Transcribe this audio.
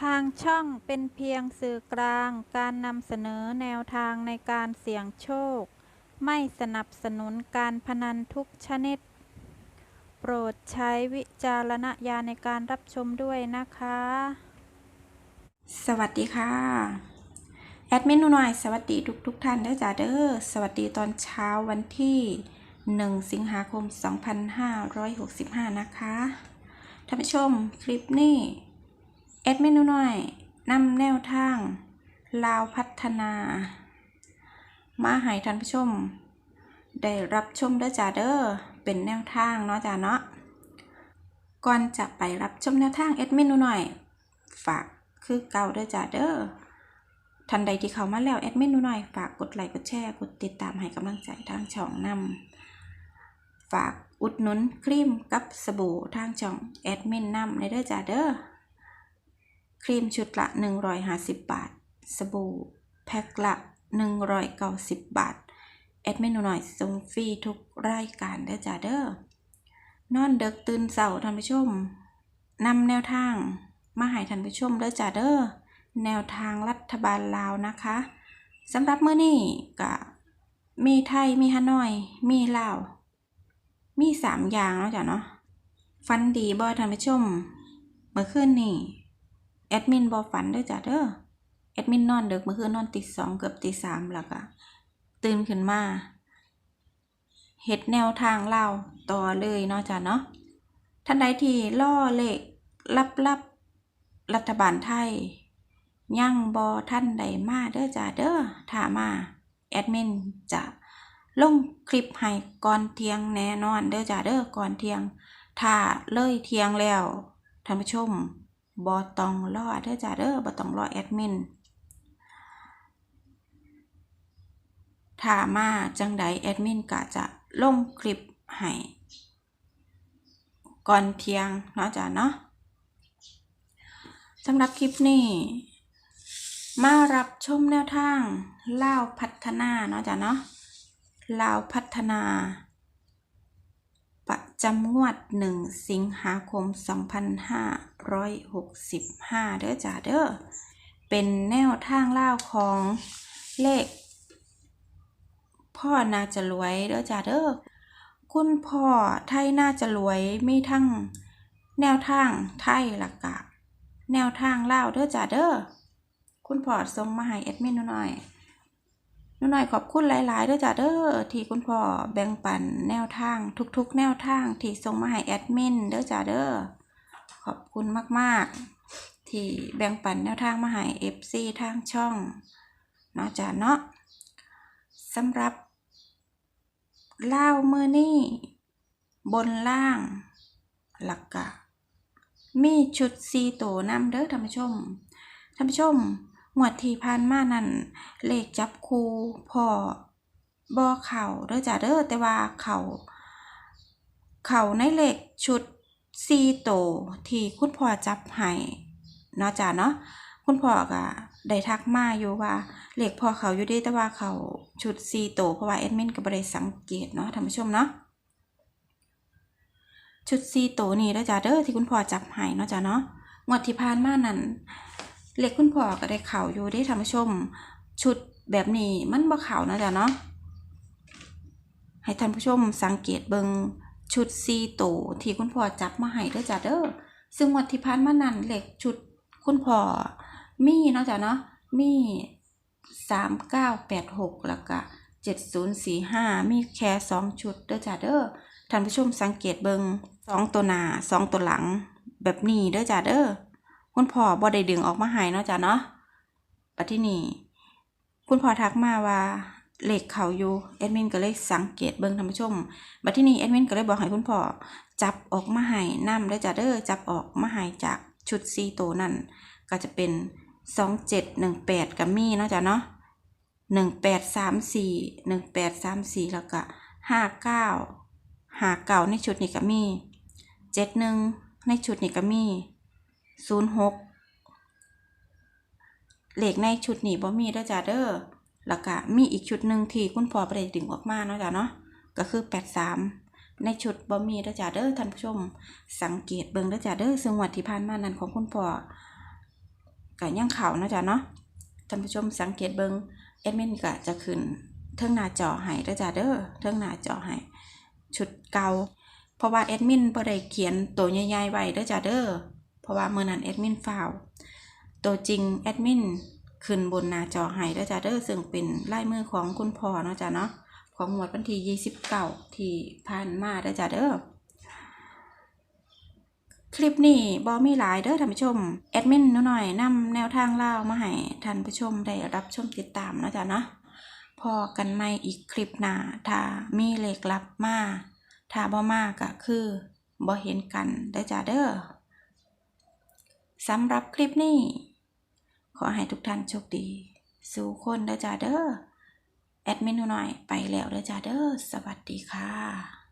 ทางช่องเป็นเพียงสื่อกลางการนำเสนอแนวทางในการเสี่ยงโชค ไม่สนับสนุนการพนันทุกชนิด โปรดใช้วิจารณญาณในการรับชมด้วยนะคะ สวัสดีค่ะ แอดมินหนูหน่อยสวัสดีทุกทุกท่านเด้อจ้าเด้อสวัสดีตอนเช้าวันที่ 1 สิงหาคม 2565 นะคะท่านผู้ชมคลิปนี้ แอดเมนูหน่อยนำแนวทาง ลาวพัฒนา มาให้ท่านผู้ชม ได้รับชมเด้อจ้าเด้อเป็นแนวทางเนาะจ้าเนาะก่อนจะไปรับชมแนวทางแอดเมนหนูหน่อย ฝากคือเก่าเด้อจ้าเด้อทันใดที่เขามาแล้วแอดมินหนูหน่อยฝากกดไลค์กดแชร์กดติดตามให้กำลังใจทางช่องนำฝากอุดหนุนครีมกับสบู่ทางช่องแอดมินนำในเด้อจ้าเด้อ ครีมชุดละ 150 บาท สบู่แพ็คละ190 บาท แอดเมนูหน่อยส่งฟรีทุกรายการเด้จ้าเด้อนอนเด็กตื่นเสาท่านผู้ชมนำแนวทางมาให้ท่านผู้ชมเด้อจ้าเด้อแนวทางรัฐบาลลาวนะคะสำหรับมื้อนี้ก็มีไทยมีฮานอย มีลาว มีสามอย่างเนาะจ้ะเนาะฟันดีบ่ท่านผู้ชมเมื่อคืนนี่ อดมินบ่ฝันเด้อจ้ะเด้อแอดมินนอนดึกเมื่อคืนนอนตีสองเกือบตีสามแล้วก็ตื่นขึ้นมาเฮ็ดแนวทางเลาต่อเลยเนาะจ้ะเนาะท่านใดที่ล่อเลขลับๆรัฐบาลไทย ยั่งบอท่านใดมาเด้อจ้าเด้อถามาแอดมินจะลงคลิปให้ก่อนเที่ยงแน่นอนเด้อจ้าเด้อก่อนเที่ยงถ้าเลยเที่ยงแล้วท่านผู้ชม บอตองรอเด้อจ้าเด้อบอตองรอแอดมินถ้ามาจังใดแอดมินก็จะลงคลิปให้ก่อนเที่ยงเนาะจ้าเนาะสำหรับคลิปนี้ มารับชมแนวทางเล่าพัฒนาเนาะจ้ะเนาะเล่าพัฒนา จำงวด1สิงหาคม 2565 เด้อจ้าเด้อ เป็นแนวทางเล่าของเลข พ่อนาจะรวยเด้อจ้าเด้อ คุณพ่อไทยน่าจะรวยมีทั้งแนวทางไทยหลักกะ แนวทางเล่าเด้อจ้าเด้อ คุณพ่อส่งมาให้แอดมินหน่อย หนูหน่อยขอบคุณหลายๆเด้อจ้าเด้อที่คุณพ่อแบ่งปันแนวทางทุกๆ แนวทางที่ส่งมาให้แอดมินเด้อจ้าเด้อขอบคุณมากๆ ที่แบ่งปันแนวทางมาให้ FC ทางช่องเนาะจ้าเนาะสำหรับเล่ามือนี่บนล่าง หลักกะ มีชุดซีโตวนำเด้อท่านผู้ชมท่านผู้ชม งวดที่ผ่านมานั่นเลขจับคูพ่อบอเข่าเด้อจ้าเด้อแต่ว่าเข่าเข่าในเลขชุดซีโตวที่คุณพ่อจับให้เนาะจ้าเนาะคุณพ่อก็ได้ทักมาอยู่ว่าเลขพ่อเขาอยู่ดีแต่ว่าเขาชุดซีโตวเพราะว่าแอดมินก็บ่ได้สังเกตเนาะท่านผู้ชมเนาะชุดซีโตวนี่เด้อจ้าเด้อที่คุณพ่อจับให้เนาะจ้าเนาะงวดที่ผ่านมานั่น เล็กคุณพ่อก็ได้เข่าอยู่ได้ท่านผู้ชม ชุดแบบนี้มันบ่เข่านะจ้าเนาะให้ท่านผู้ชมสังเกตเบิงชุดซีโตวที่คุณพ่อจับมาให้เด้อจ้าเด้อซึ่งงวดที่ผ่านมานั่นเหล็กชุดคุณพ่อมีเนาะจ้าเนาะมีสามเก้าแปดหกแล้วก็เจ็ดศูนย์สี่ห้ามีแค่สองชุดเด้อจ้าเด้อท่านผู้ชมสังเกตเบิงสองตัวหน้าสองตัวหลัง แบบนี้เด้อจ้าเด้อ คุณพ่อบ่ได้ดึงออกมาให้เนาะจ้าเนาะปที่นี่คุณพ่อทักมาว่าเหลขเขาอยู่แอดมินก็เลยสังเกตเบิงท่านผู้ชมบัดที่นี่แอดมินก็เลยบอกให้คุณพ่อจับออกมาให้นํเด้จ้าเด้อจับออกมาให้จากชุดซีตัวนั่นก็จะเป็นสองเจ็ดหนึ่งแปดกับมีเนาะจ้าเนาะหนึ่งแปดสามสี่หนึ่งแปดสามสี่แล้วก็ห้าเก้าหาเก่าในชุดนี้ก็มีเจ็ดหนึ่งในชุดนี้ก็มี ศูนย์หกเลขในชุดนี้บ่มีเด้อจ้าเด้อแล้วก็มีอีกชุดหนึ่งที่คุณพ่อประเดดึงออกมาเนาะจ้าเนาะก็คือแปดสามในชุดบ่มีเด้อจ้าเด้อท่านผู้ชม สังเกตเบิ่งเด้อจ้าเด้อซึ่งวัดที่ผ่านมานั้นของคุณพ่อก็ยังเข่าเนาะจ้ะเนาะท่านผู้ชมสังเกตเบิงแอดมินก็จะขึ้นเทิงหน้าจอให้เด้อจ้ะเด้อเทิงหน้าจอให้ชุดเก่าเพราะว่าแอดมินบ่ได้เขียนตัวใหญ่ๆไว้เด้อจ้ะเด้อ เพราะว่าเมื้อนั้นแอดมินฟาวตัวจริงแอดมินขึ้นบนหน้าจอให้เด้อจ้ะเด้อซึ่งเป็นลายมือของคุณพ่อเนาะจ้ะเนาะของหมวดวันที่29ที่ผ่านมาเด้อจ้ะเด้อคลิปนี้บอมีหลายเด้อท่านผู้ชมแอดมินหน่อยๆนำแนวทางเล่ามาให้ท่านผู้ชมได้รับชมติดตามเนาะจ๊ะเนาะพอกันใหม่อีกคลิปหน้าถ้ามีเลขลับมาถ้าบ่มากก็คือบ่เห็นกันได้จ้าเด้อ สำหรับคลิปนี้ ขอให้ทุกท่านโชคดี สู่คนเด้อจ้าเด้อแอดมินหน่อยไปแล้วเด้อจ้าเด้อสวัสดีค่ะ